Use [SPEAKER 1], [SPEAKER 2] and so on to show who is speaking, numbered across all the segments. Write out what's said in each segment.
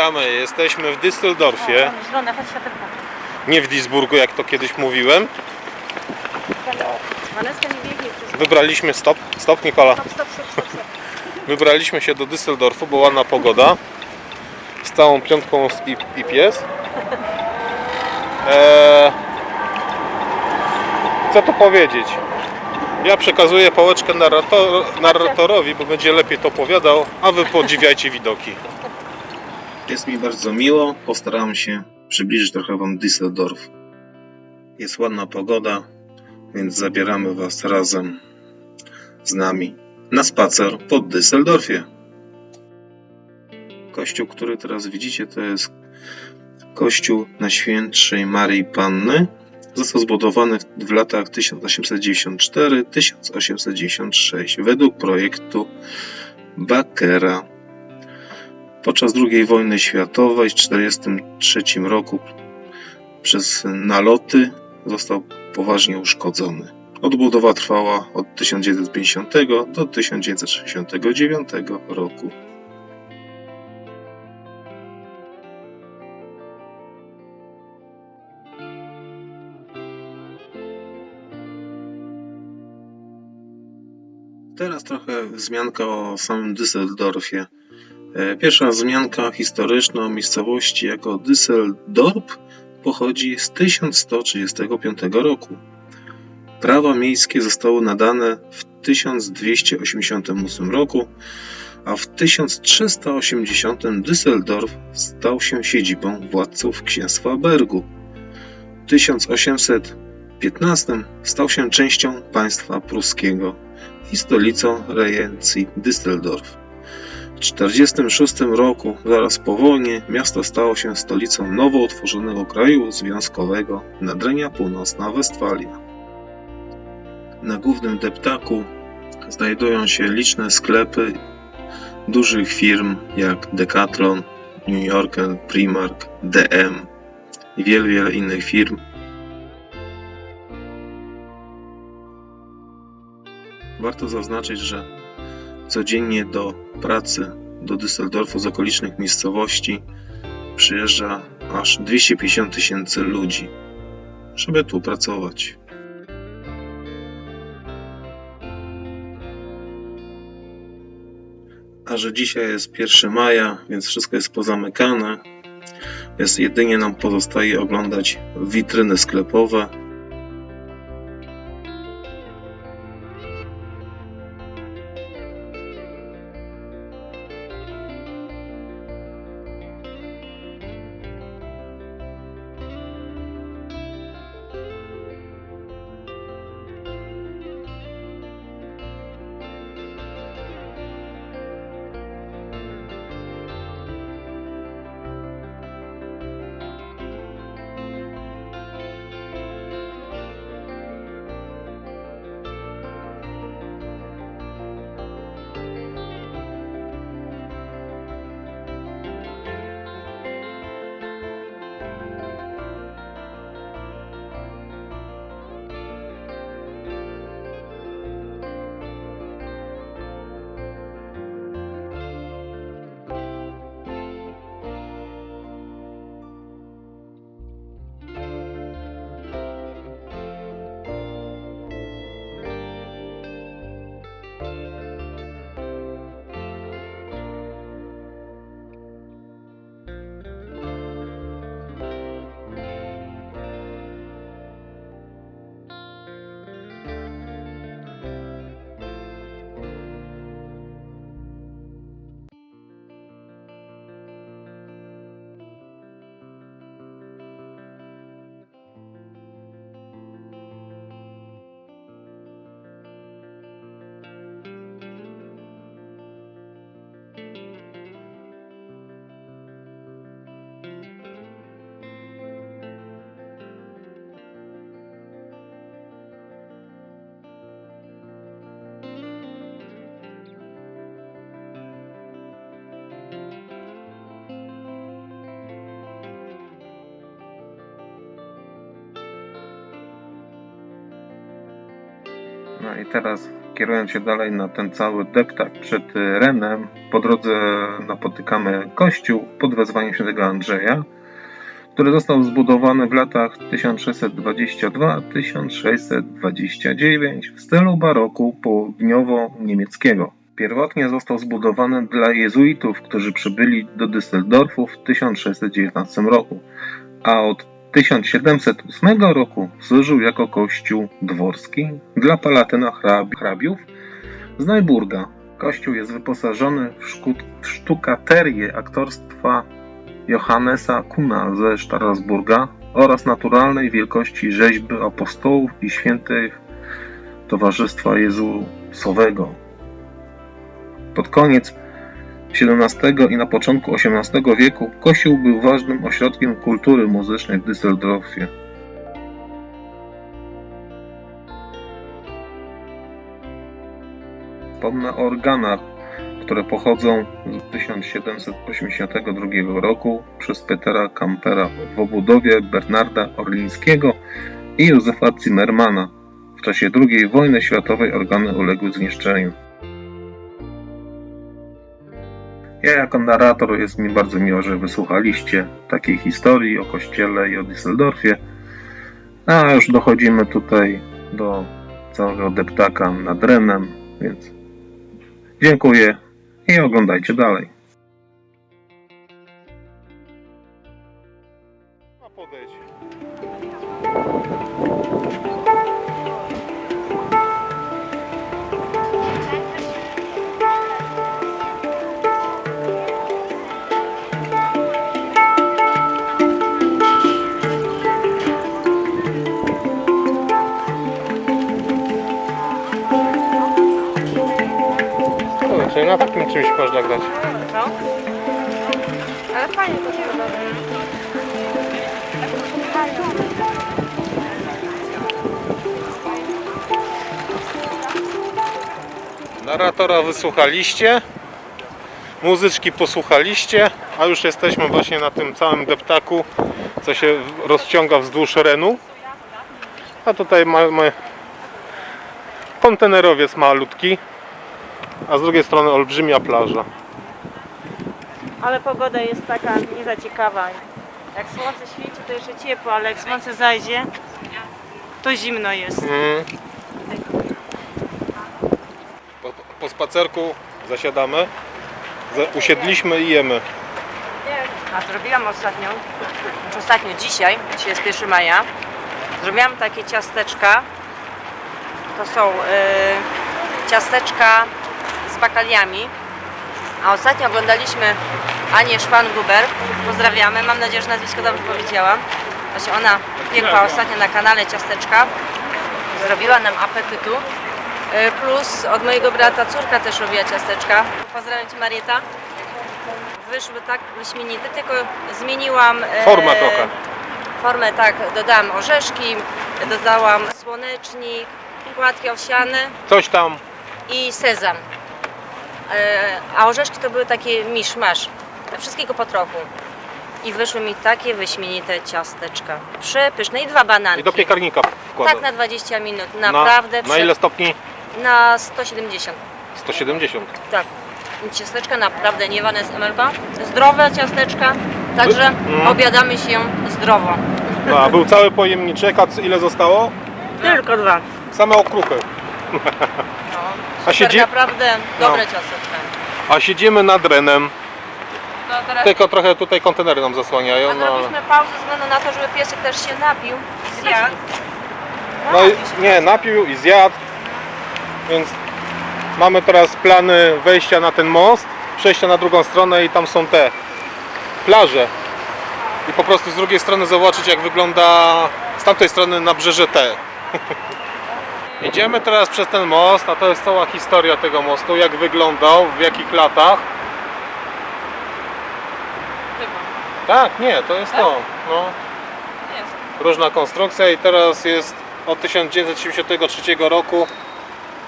[SPEAKER 1] witamy. Jesteśmy w Düsseldorfie, nie w Duisburgu, jak to kiedyś mówiłem. Wybraliśmy stop, stop Nikola. Wybraliśmy się do Düsseldorfu, bo ładna pogoda. Z całą piątką i, i pies. Eee, co tu powiedzieć? Ja przekazuję pałeczkę narrator, narratorowi, bo będzie lepiej to opowiadał, a wy podziwiajcie widoki.
[SPEAKER 2] Jest mi bardzo miło. Postaram się przybliżyć trochę Wam Düsseldorf. Jest ładna pogoda, więc zabieramy Was razem z nami na spacer po Düsseldorfie. Kościół, który teraz widzicie, to jest kościół Najświętszej Maryi Panny. Został zbudowany w latach 1894-1896 według projektu Bakera. Podczas II wojny światowej w 1943 roku przez naloty został poważnie uszkodzony. Odbudowa trwała od 1950 do 1969 roku. Teraz trochę wzmianka o samym Düsseldorfie. E, Pierwsza wzmianka historyczna o miejscowości jako Düsseldorf pochodzi z 1135 roku. Prawa miejskie zostały nadane w 1288 roku, a w 1380 Düsseldorf stał się siedzibą władców księstwa Bergu. W 1815 stał się częścią państwa pruskiego i stolicą rejencji Düsseldorf. W 1946 roku, zaraz po wojnie, miasto stało się stolicą nowo utworzonego kraju związkowego Nadrenia Północna Westfalia. Na głównym deptaku znajdują się liczne sklepy dużych firm jak Decathlon, New Yorker, Primark, DM i wiele, wiele innych firm. Warto zaznaczyć, że codziennie do pracy do Düsseldorfu z okolicznych miejscowości przyjeżdża aż 250 tysięcy ludzi, żeby tu pracować. A że dzisiaj jest 1 maja, więc wszystko jest pozamykane, więc jedynie nam pozostaje oglądać witryny sklepowe
[SPEAKER 1] No i teraz
[SPEAKER 2] kierując się dalej na ten cały deptak przed y, Renem, po drodze napotykamy kościół pod wezwaniem świętego Andrzeja, który został zbudowany w latach 1622-1629 w stylu baroku południowo-niemieckiego. Pierwotnie został zbudowany dla jezuitów, którzy przybyli do Düsseldorfu w 1619 roku, a od 1708 roku służył jako kościół dworski dla palatyna hrabi- hrabiów z Neuburga. Kościół jest wyposażony w sztukaterię aktorstwa Johannesa Kuna ze Strasburga oraz naturalnej wielkości rzeźby apostołów i świętych Towarzystwa Jezusowego. Pod koniec XVII i na początku XVIII wieku kościół był ważnym ośrodkiem kultury muzycznej w Düsseldorfie. Wspomnę o organach, które pochodzą z 1782 roku przez Petera Kampera w obudowie Bernarda Orlińskiego i Józefa Zimmermana. W czasie II wojny światowej organy uległy zniszczeniu. Ja jako narrator jest mi bardzo miło, że wysłuchaliście takiej historii o kościele i o Düsseldorfie. A już dochodzimy tutaj do całego deptaka nad Renem, więc dziękuję i oglądajcie dalej.
[SPEAKER 1] Czymś można grać.
[SPEAKER 3] No. Ale fajnie to wygląda.
[SPEAKER 1] Narratora wysłuchaliście, muzyczki posłuchaliście, a już jesteśmy właśnie na tym całym deptaku, co się rozciąga wzdłuż Renu. A tutaj mamy kontenerowiec malutki, a z drugiej strony olbrzymia plaża.
[SPEAKER 3] Ale pogoda jest taka nie za ciekawa. Jak słońce świeci, to jeszcze ciepło, ale jak słońce zajdzie, to zimno jest.
[SPEAKER 1] Mm. Po, po spacerku zasiadamy, za- usiedliśmy i jemy.
[SPEAKER 4] A zrobiłam ostatnio, znaczy ostatnio dzisiaj, dzisiaj jest 1 maja, zrobiłam takie ciasteczka. To są y, ciasteczka bakaliami. A ostatnio oglądaliśmy Anię Szwan-Gruber. Pozdrawiamy. Mam nadzieję, że nazwisko dobrze powiedziałam. Właśnie ona piekła ostatnio na kanale ciasteczka. Zrobiła nam apetytu. Y, Plus od mojego brata córka też robiła ciasteczka. Pozdrawiam Cię Marieta wyszły tak wyśmienite, tylko zmieniłam e,
[SPEAKER 1] Formę trochę.
[SPEAKER 4] Formę tak, dodałam orzeszki, dodałam słonecznik, płatki owsiane
[SPEAKER 1] Coś tam
[SPEAKER 4] i sezam. E, a orzeszki to były takie miszmasz, wszystkiego po trochu. I wyszły mi takie wyśmienite ciasteczka. Przepyszne i dwa bananki.
[SPEAKER 1] i do piekarnika wkładam.
[SPEAKER 4] Tak na 20 minut, naprawdę.
[SPEAKER 1] na, na ile stopni?
[SPEAKER 4] Na 170.
[SPEAKER 1] 170.
[SPEAKER 4] Tak. Ciasteczka naprawdę niewane z emelką. Zdrowe ciasteczka, także
[SPEAKER 1] Mm.
[SPEAKER 4] obiadamy się zdrowo.
[SPEAKER 1] A był cały pojemniczek, a ile zostało?
[SPEAKER 3] Tylko dwa.
[SPEAKER 1] Same okruchy.
[SPEAKER 4] No,
[SPEAKER 1] A
[SPEAKER 4] super,
[SPEAKER 1] siedzi...
[SPEAKER 4] naprawdę dobre
[SPEAKER 1] No.
[SPEAKER 4] ciasteczka.
[SPEAKER 1] A siedzimy nad Renem.
[SPEAKER 4] To teraz
[SPEAKER 1] Tylko trochę tutaj kontenery nam zasłaniają.
[SPEAKER 4] a
[SPEAKER 1] No, ale...
[SPEAKER 4] zrobiliśmy pauzę ze względu na to, żeby piesek też się napił i zjadł.
[SPEAKER 1] no i nie, napił i zjadł. Więc mamy teraz plany wejścia na ten most, przejścia na drugą stronę i tam są te plaże. I po prostu z drugiej strony zobaczyć jak wygląda z tamtej strony nabrzeże T. Idziemy teraz przez ten most, a to jest cała historia tego mostu, jak wyglądał, w jakich latach.
[SPEAKER 4] Chyba.
[SPEAKER 1] Tak, nie, to jest to. No. Różna konstrukcja i teraz jest od 1973 roku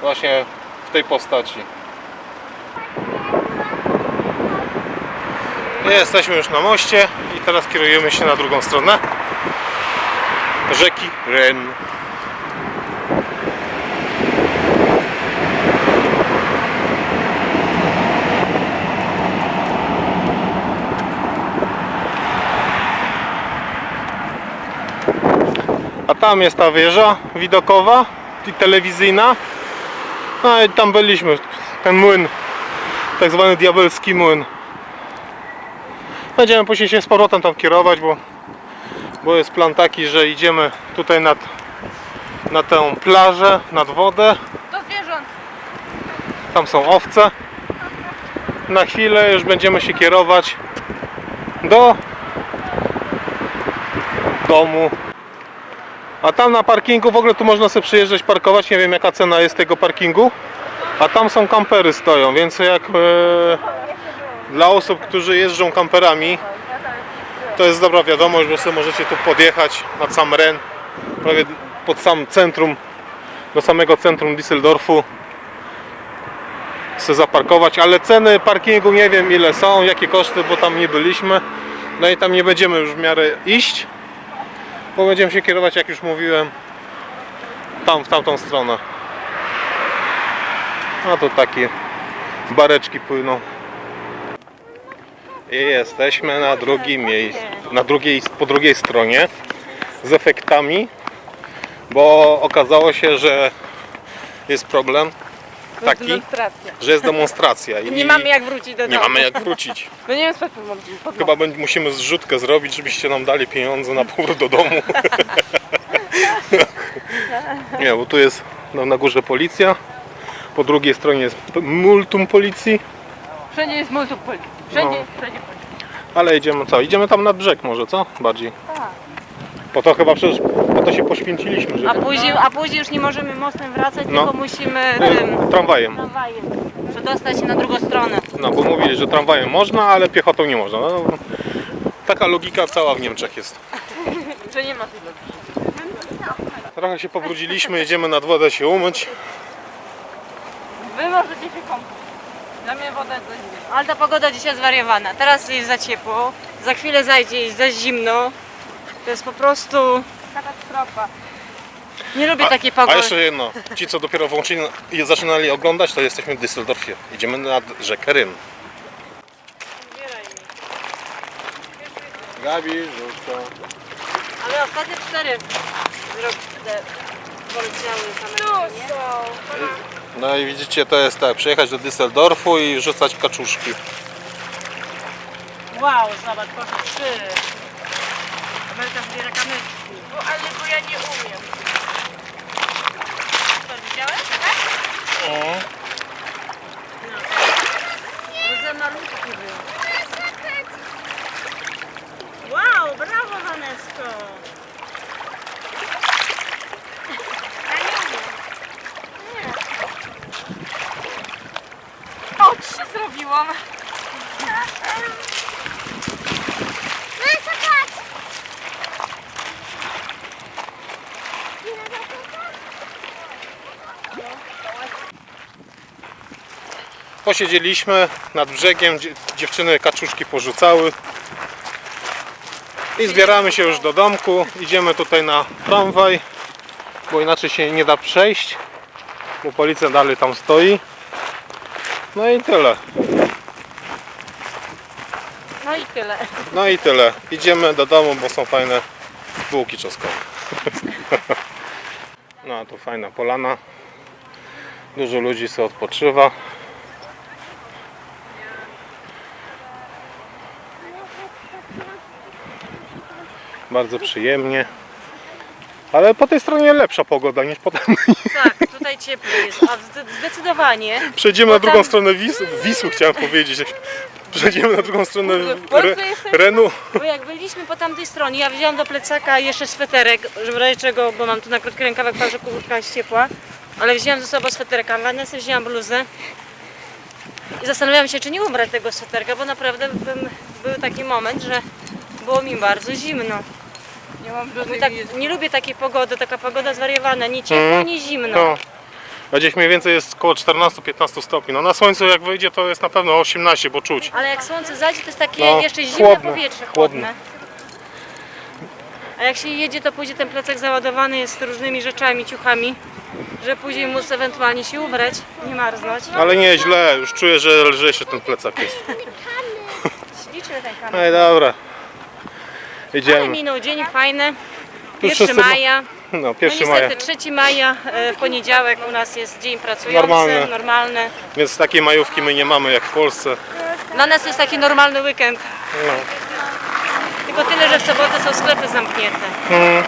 [SPEAKER 1] właśnie w tej postaci. Jesteśmy już na moście i teraz kierujemy się na drugą stronę rzeki Ren. Tam jest ta wieża widokowa i telewizyjna. No i tam byliśmy. Ten młyn, tak zwany diabelski młyn. Będziemy później się z powrotem tam kierować, bo, bo jest plan taki, że idziemy tutaj nad, na tę plażę, nad wodę.
[SPEAKER 3] Do zwierząt.
[SPEAKER 1] Tam są owce. Na chwilę już będziemy się kierować do domu. A tam na parkingu w ogóle tu można sobie przyjeżdżać, parkować. Nie wiem jaka cena jest tego parkingu. A tam są kampery stoją, więc jak e, dla osób, którzy jeżdżą kamperami, to jest dobra wiadomość, bo sobie możecie tu podjechać nad sam Ren, prawie pod sam centrum, do samego centrum Düsseldorfu chcę zaparkować, ale ceny parkingu nie wiem ile są, jakie koszty, bo tam nie byliśmy. No i tam nie będziemy już w miarę iść, bo będziemy się kierować, jak już mówiłem, tam w tamtą stronę. A to takie bareczki płyną. I jesteśmy na drugim miejscu, na drugiej, po drugiej stronie z efektami, bo okazało się, że jest problem taki,
[SPEAKER 3] Demonstracja.
[SPEAKER 1] że jest demonstracja i
[SPEAKER 3] Nie mamy jak wrócić do domu.
[SPEAKER 1] nie mamy jak wrócić.
[SPEAKER 3] No nie wiem, spać pod
[SPEAKER 1] Chyba będ- musimy zrzutkę zrobić, żebyście nam dali pieniądze na powrót do domu. Nie, bo tu jest no, na górze policja, po drugiej stronie jest p- multum policji,
[SPEAKER 3] Wszędzie jest multum policji. Wszędzie,
[SPEAKER 1] No.
[SPEAKER 3] wszędzie policja.
[SPEAKER 1] ale idziemy co? Idziemy tam nad brzeg może, co? Bardziej. Po to chyba przecież, po to się poświęciliśmy,
[SPEAKER 4] A
[SPEAKER 1] żeby...
[SPEAKER 4] później, a później już nie możemy mostem wracać,
[SPEAKER 1] No.
[SPEAKER 4] tylko musimy tym
[SPEAKER 1] E, Tramwajem.
[SPEAKER 4] tramwajem przedostać się na drugą stronę.
[SPEAKER 1] No bo mówili, że tramwajem można, ale piechotą nie można. No, taka logika cała w Niemczech jest.
[SPEAKER 3] Że nie ma tej logiki.
[SPEAKER 1] Trochę się pobrudziliśmy, jedziemy nad wodę się umyć.
[SPEAKER 3] Wy możecie się kąpać. Dla mnie woda jest dość.
[SPEAKER 4] Ale ta pogoda dzisiaj zwariowana. Teraz jest za ciepło, za chwilę zajdzie jest za zimno. To jest po prostu katastrofa. Nie lubię takiej
[SPEAKER 1] A
[SPEAKER 4] pogody.
[SPEAKER 1] jeszcze jedno, ci co dopiero włączyli i zaczynali oglądać, to jesteśmy w Düsseldorfie. Idziemy nad rzekę Ryn. Gabi, rzuca.
[SPEAKER 4] Ale ostatnie cztery poleciały same nie?
[SPEAKER 1] No i widzicie, to jest tak, przyjechać do Düsseldorfu i rzucać kaczuszki.
[SPEAKER 4] Wow, zobacz, proszę, trzy. Amelka zbiera kamyczki.
[SPEAKER 3] No, ale bo ja nie umiem.
[SPEAKER 4] To widziałeś? Bo za malutki był. Wow, brawo Wanesko.
[SPEAKER 3] O, trzy zrobiłam.
[SPEAKER 1] Posiedzieliśmy nad brzegiem, dzie- dziewczyny kaczuszki porzucały. I zbieramy się już do domku. Idziemy tutaj na tramwaj, bo inaczej się nie da przejść, bo policja dalej tam stoi. No i tyle.
[SPEAKER 4] No i tyle.
[SPEAKER 1] No i tyle. Idziemy do domu, bo są fajne bułki czosnkowe. No a tu fajna polana. Dużo ludzi sobie odpoczywa. Bardzo przyjemnie. Ale po tej stronie lepsza pogoda niż potem.
[SPEAKER 4] Tak, tutaj cieplej jest. A zde- zdecydowanie.
[SPEAKER 1] Przejdziemy na drugą stronę Wisły, Wisły chciałem powiedzieć. Przejdziemy na drugą stronę
[SPEAKER 3] W Polsce
[SPEAKER 1] Re,
[SPEAKER 3] jesteśmy.
[SPEAKER 1] Renu.
[SPEAKER 4] Bo jak byliśmy po tamtej stronie, ja wzięłam do plecaka jeszcze sweterek, żeby w razie czego, bo mam tu na krótki rękawek, także kurtka jest ciepła. Ale wzięłam ze sobą sweterek, a Vanessa wzięłam bluzę. I zastanawiałam się, czy nie ubrać tego sweterka, bo naprawdę bym, był taki moment, że było mi bardzo zimno.
[SPEAKER 3] Nie mam żadnej
[SPEAKER 4] tak,
[SPEAKER 3] wiedzy.
[SPEAKER 4] nie lubię takiej pogody, taka pogoda zwariowana, nie ciepło,
[SPEAKER 1] Mhm.
[SPEAKER 4] nie zimno.
[SPEAKER 1] No. A gdzieś mniej więcej jest około 14-15 stopni. No na słońcu jak wyjdzie to jest na pewno 18, bo czuć.
[SPEAKER 4] Ale jak słońce zajdzie, to jest takie
[SPEAKER 1] No,
[SPEAKER 4] jeszcze zimne
[SPEAKER 1] chłodne,
[SPEAKER 4] powietrze,
[SPEAKER 1] chłodne.
[SPEAKER 4] chłodne. A jak się jedzie, to później ten plecak załadowany jest różnymi rzeczami, ciuchami, że później móc ewentualnie się ubrać, nie marznąć.
[SPEAKER 1] Ale nie źle, już czuję, że lżejszy ten plecak jest.
[SPEAKER 4] Śliczny ten
[SPEAKER 1] No
[SPEAKER 4] kanał.
[SPEAKER 1] i dobra.
[SPEAKER 4] Ale
[SPEAKER 1] Idziemy.
[SPEAKER 4] minął dzień fajny,
[SPEAKER 1] Tu
[SPEAKER 4] 1
[SPEAKER 1] wszyscy ma-
[SPEAKER 4] maja.
[SPEAKER 1] No,
[SPEAKER 4] No
[SPEAKER 1] 1 maja.
[SPEAKER 4] niestety 3 maja e, w poniedziałek u nas jest dzień pracujący,
[SPEAKER 1] Normalny.
[SPEAKER 4] normalny.
[SPEAKER 1] Więc takiej majówki my nie mamy jak w Polsce.
[SPEAKER 4] Dla nas to jest taki normalny weekend.
[SPEAKER 1] No.
[SPEAKER 4] Tylko tyle, że w sobotę są sklepy zamknięte.
[SPEAKER 1] Mm.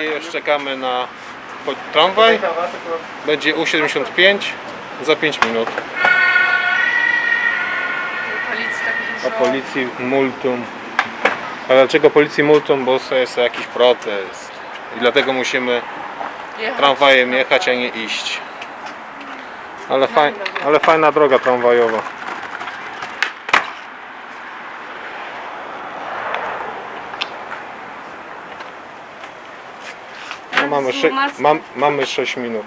[SPEAKER 1] I już czekamy na tramwaj. Będzie U75 za 5 minut. A policji multum. A dlaczego policji multum? Bo to jest jakiś protest. I dlatego musimy tramwajem jechać, a nie iść. Ale, faj, ale fajna droga tramwajowa. No, mamy, sze, mam, mamy 6 minut.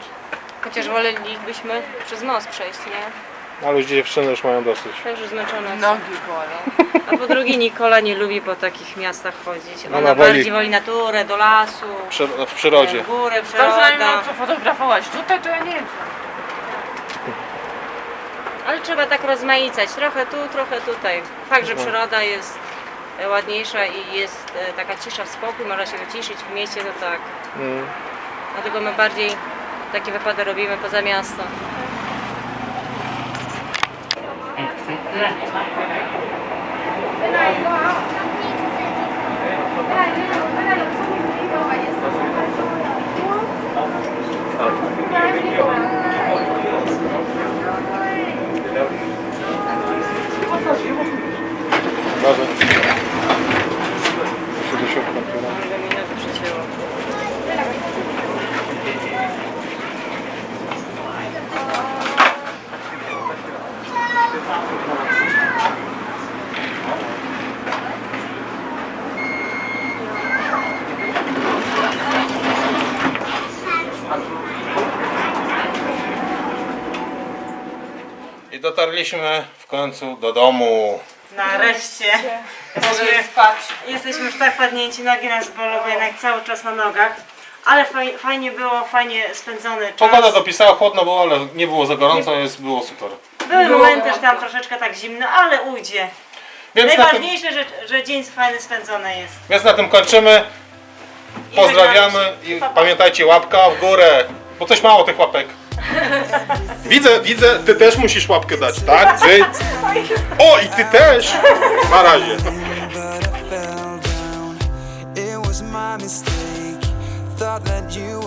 [SPEAKER 4] Chociaż wolelibyśmy przez most przejść, nie?
[SPEAKER 1] Ale już dziewczyny już mają dosyć.
[SPEAKER 4] Też już zmęczona. są.
[SPEAKER 5] Nogi bolą.
[SPEAKER 4] A po drugie Nikola nie lubi po takich miastach chodzić. Ona,
[SPEAKER 1] Ona woli-
[SPEAKER 4] bardziej woli naturę, do lasu,
[SPEAKER 1] Przy, w przyrodzie.
[SPEAKER 4] w górę,
[SPEAKER 5] To, nie
[SPEAKER 4] przyroda.
[SPEAKER 5] mam co fotografować tutaj, to ja nie wiem.
[SPEAKER 4] Ale trzeba tak rozmaicać. Trochę tu, trochę tutaj. Fakt, że przyroda jest e, ładniejsza i jest e, taka cisza, spokój, można się wyciszyć w mieście, to tak.
[SPEAKER 1] Mm.
[SPEAKER 4] Dlatego my bardziej takie wypady robimy poza miasto.
[SPEAKER 1] Razem. Się I dotarliśmy w końcu do domu.
[SPEAKER 4] Nareszcie. Jesteśmy, jesteśmy już tak padnięci, nogi nas bolą, bo jednak cały czas na nogach. Ale faj, fajnie było, fajnie spędzony czas.
[SPEAKER 1] Pogoda dopisała, chłodno było, ale nie było za gorąco, jest, było super.
[SPEAKER 4] Były momenty, że tam troszeczkę tak zimno, ale ujdzie.
[SPEAKER 1] Więc na, tym,
[SPEAKER 4] Najważniejsze, że, że dzień fajny spędzony jest.
[SPEAKER 1] więc na tym kończymy. Pozdrawiamy i
[SPEAKER 4] Pa, pa.
[SPEAKER 1] pamiętajcie łapka w górę, bo coś mało tych łapek. Widzę, widzę, ty też musisz łapkę dać, tak? Ty. O, i ty też! Na razie.
[SPEAKER 6] but I fell down. It was my mistake. Thought that you